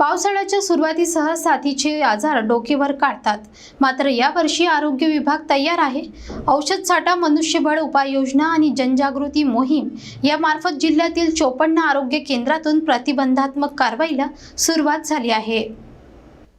पावसाळ्याच्या सुरुवातीसह साथीचे आजार डोकेवर काढतात. मात्र यावर्षी आरोग्य विभाग तयार आहे. औषध साठा मनुष्यबळ उपाययोजना आणि जनजागृती मोहीम यामार्फत जिल्ह्यातील चोपन्न आरोग्य केंद्रातून प्रतिबंधात्मक कारवाईला सुरुवात झाली आहे.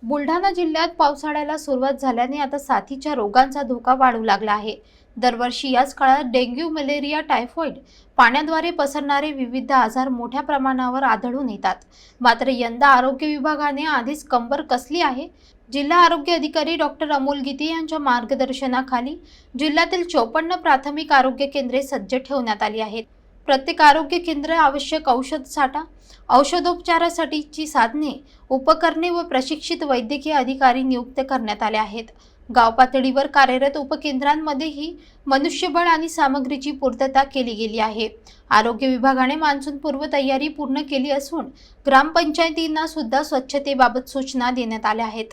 बुलढाणा जिल्ह्यात पावसाळ्याला सुरुवात झाल्याने आता साथीच्या रोगांचा धोका वाढू लागला आहे. दरवर्षी याच काळात डेंग्यू मलेरिया टायफॉइड पाण्याद्वारे पसरणारे विविध आजार मोठ्या प्रमाणावर आढळून येतात. मात्र यंदा आरोग्य विभागाने आधीच कंबर कसली आहे? जिल्हा आरोग्य अधिकारी डॉक्टर अमोल गीते यांच्या मार्गदर्शनाखाली जिल्ह्यातील चोपन्न प्राथमिक आरोग्य केंद्रे सज्ज ठेवण्यात आली आहेत. प्रत्येक आरोग्य केंद्र आवश्यक औषध साठा औषधोपचारासाठीची साधने उपकरणे व प्रशिक्षित वैद्यकीय अधिकारी नियुक्त करण्यात आले आहेत. गाव पातळीवर कार्यरत उपकेंद्रांमध्येही मनुष्यबळ आणि सामग्रीची पूर्तता केली गेली आहे. आरोग्य विभागाने मान्सून पूर्व तयारी पूर्ण केली असून ग्रामपंचायतींना सुद्धा स्वच्छतेबाबत सूचना देण्यात आल्या आहेत.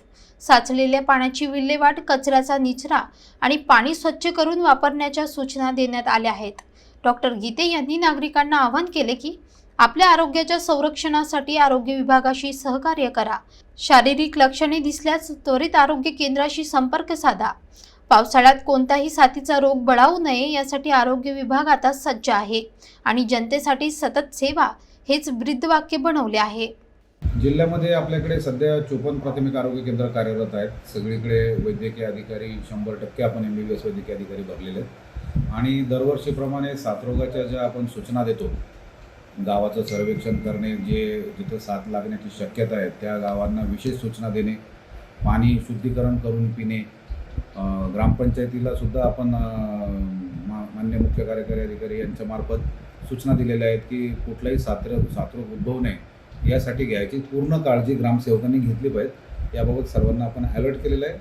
साचलेल्या पाण्याची विल्हेवाट कचऱ्याचा निचरा आणि पाणी स्वच्छ करून वापरण्याच्या सूचना देण्यात आल्या आहेत. डॉक्टर गीते यांनी नागरिकांना आवाहन केले की आपल्या आरोग्याच्या संरक्षणासाठी आरोग्य विभागाशी सहकार्य करा. शारीरिक लक्षणे दिसल्यास त्वरित आरोग्य केंद्राशी संपर्क साधा. पावसाळ्यात कोणताही साथीचा रोग बळावू नये यासाठी आरोग्य विभाग आता सज्ज आहे आणि जनतेसाठी सतत सेवा हेच ब्रीदवाक्य बनवले आहे. जिल्ह्यामध्ये आपल्याकडे सध्या चोपन्न प्राथमिक आरोग्य केंद्र कार्यरत आहेत. सगळीकडे वैद्यकीय अधिकारी शंभर टक्के आपण एम बी बी एस वैद्यकीय अधिकारी भरलेले आहेत. आणि दरवर्षीप्रमाणे साथरोगाच्या ज्या आपण सूचना देतो गावाचं सर्वेक्षण करणे जे जिथं साथ लागण्याची शक्यता आहे त्या गावांना विशेष सूचना देणे पाणी शुद्धीकरण करून पिणे. ग्रामपंचायतीला सुद्धा आपण मा- मान्य मुख्य कार्यकारी अधिकारी यांच्यामार्फत सूचना दिलेल्या आहेत की कुठलाही सात्र साथरोग उद्भवू नये यासाठी घ्यायची पूर्ण काळजी ग्रामसेवकांनी घेतली पाहिजे. याबाबत सर्वांना आपण अलर्ट केलेलं आहे.